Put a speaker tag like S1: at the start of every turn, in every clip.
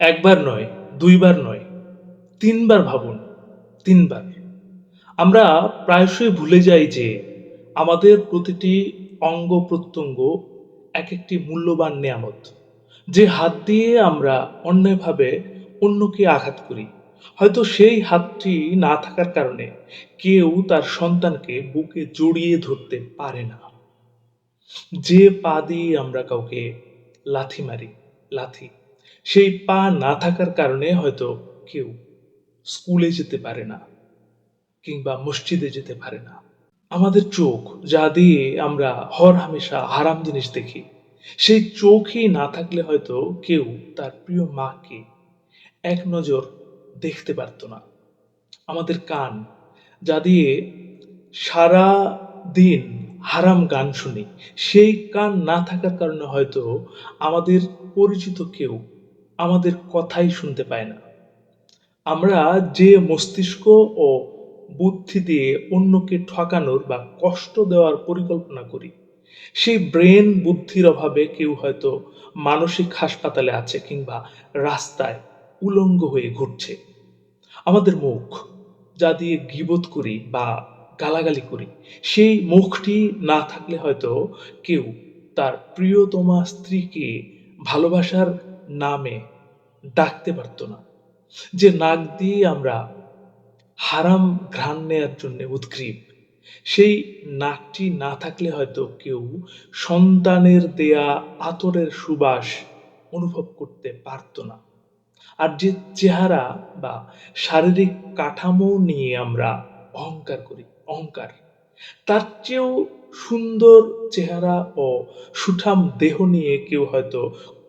S1: একবার নয়, দুইবার নয়, তিনবার ভাবুন, তিনবার। আমরা প্রায়শই ভুলে যাই যে আমাদের প্রতিটি অঙ্গ প্রত্যঙ্গ এক একটি মূল্যবান নিয়ামত, যে হাত দিয়ে আমরা অন্যায়ভাবে অন্যকে আঘাত করি। হয়তো সেই হাতটি না থাকার কারণে কেউ তার সন্তানকে বুকে জড়িয়ে ধরতে পারে না। যে পা দিয়ে আমরা কাউকে লাথি মারি, লাথি। সেই পা না থাকার কারণে হয়তো কেউ স্কুলে যেতে পারে না কিংবা মসজিদে যেতে পারে না। আমাদের চোখ যা দিয়ে আমরা হর হামেশা হারাম জিনিস দেখি, সেই চোখই না থাকলে হয়তো কেউ তার প্রিয় মাকে এক নজর দেখতে পারতো না। আমাদের কান যা দিয়ে সারা দিন হারাম গান শুনি, সেই কান না থাকার কারণে হয়তো আমাদের পরিচিত কেউ আমাদের কথাই শুনতে পায় না। আমরা যে মস্তিষ্ক ও বুদ্ধি দিয়ে অন্যকে ঠকানোর বা কষ্ট দেওয়ার পরিকল্পনা করি, সেই ব্রেন বুদ্ধির অভাবে কেউ হয়তো মানসিক হাসপাতালে আছে কিংবা রাস্তায় উলঙ্গ হয়ে ঘুরছে। আমাদের মুখ যা দিয়ে গিবোধ করি বা গালাগালি করি, সেই মুখটি না থাকলে হয়তো কেউ তার প্রিয়তমা স্ত্রীকে ভালোবাসার নামে ডাকতে পারতো না। যে নাক দিয়ে আমরা হারাম ঘ্রাণ নেয়ার জন্য উদ্গ্রীব সেই নাকটি না থাকলে হয়তো কেউ সন্তানের দেয়া আতরের সুবাস অনুভব করতে পারতো না। আর যে চেহারা বা শারীরিক কাঠামো নিয়ে আমরা অহংকার করি, অহংকার, তার চেয়েও সুন্দর চেহারা ও সুঠাম দেহ নিয়ে কেউ হয়তো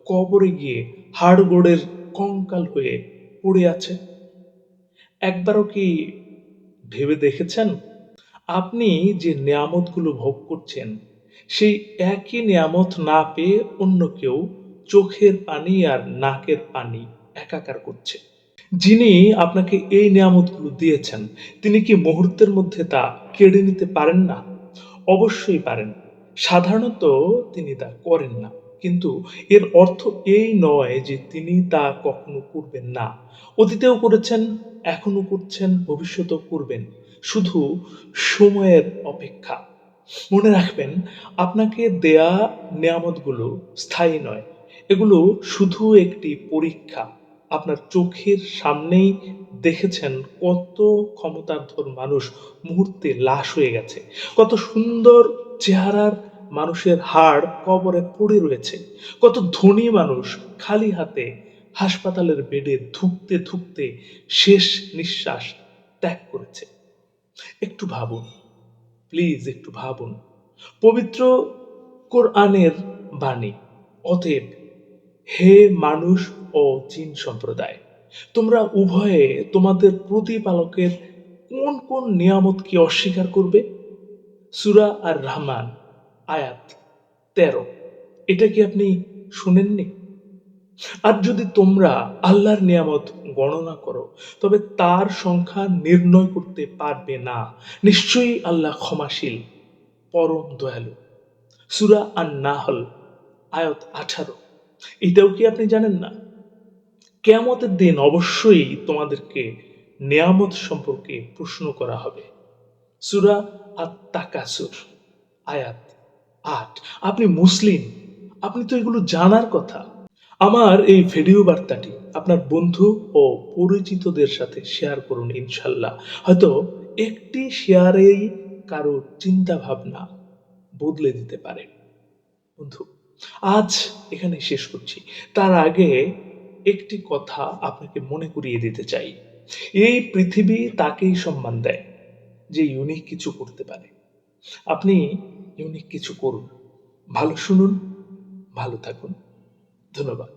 S1: কবরে গিয়ে হাড়গোড়ের কঙ্কাল হয়ে পড়ে আছে। একবারও কি ভেবে দেখেছেন? আপনি যে নিয়ামতগুলো ভোগ করছেন, সেই একই নিয়ামত না পেয়ে অন্য কেউ চোখের পানি আর নাকের পানি একাকার করছে। যিনি আপনাকে এই নিয়ামতগুলো দিয়েছেন, তিনি কি মুহূর্তের মধ্যে তা কেড়ে নিতে পারেন না? অবশ্যই পারেন। সাধারণত তিনি তা করেন না। কিন্তু এর অর্থ এই নয় যে তিনি তা কখনো করবেন না। অতীতেও করেছেন এখনও করছেন, ভবিষ্যতেও করবেন। শুধু সময়ের অপেক্ষা। মনে রাখবেন, আপনাকে দেয়া নিয়ামতগুলো স্থায়ী নয়। এগুলো শুধু একটি পরীক্ষা। আপনার চোখের সামনেই দেখেছেন কত ক্ষমতাধর মানুষ মুহূর্তে লাশ হয়ে গেছে। কত সুন্দর চেহারার মানুষের হাড় কবরে পড়ে রয়েছে। কত ধনী মানুষ খালি হাতে হাসপাতালের বেডে ধুকতে ধুকতে শেষ নিঃশ্বাস ত্যাগ করেছে। একটু ভাবুন, প্লিজ একটু ভাবুন। পবিত্র কোরআনের বাণী, অতএব হে মানুষ ও চীন সম্প্রদায়, তোমরা উভয়ে তোমাদের প্রতিপালকের কোন কোন নিয়ামতকে অস্বীকার করবে? সুরা আর রহমান আয়াত তেরো। এটা কি আপনি শুনেননি? আর যদি তোমরা আল্লাহর নিয়ামত গণনা করো, তবে তার সংখ্যা নির্ণয় করতে পারবে না। নিশ্চয়ই আল্লাহ ক্ষমাশীল, পরম দয়ালু। সুরা আর নাহল আয়ত আঠারো। এটাও কি আপনি জানেন না? কেয়ামতের দিন অবশ্যই তোমাদেরকে নিয়ামত সম্পর্কে প্রশ্ন করা হবে। সুরা আর তাকাসুর আয়াত আট। আপনি মুসলিম। আপনি তো এগুলো জানার কথা। আমার এই ভিডিও বার্তাটি আপনার বন্ধু ও পরিচিতদের সাথে শেয়ার করুন ইনশাল্লাহ। হয়তো একটি শেয়ারেই কারও চিন্তা ভাবনা বদলে দিতে পারে। বন্ধু, আজ এখানে শেষ করছি। তার আগে একটি কথা আপনাকে মনে করিয়ে দিতে চাই। এই পৃথিবী তাকেই সম্মান দেয় যে ইউনিক কিছু করতে পারে। আপনি ইউনিক কিছু করুন। ভালো শুনুন ভালো থাকুন। ধন্যবাদ।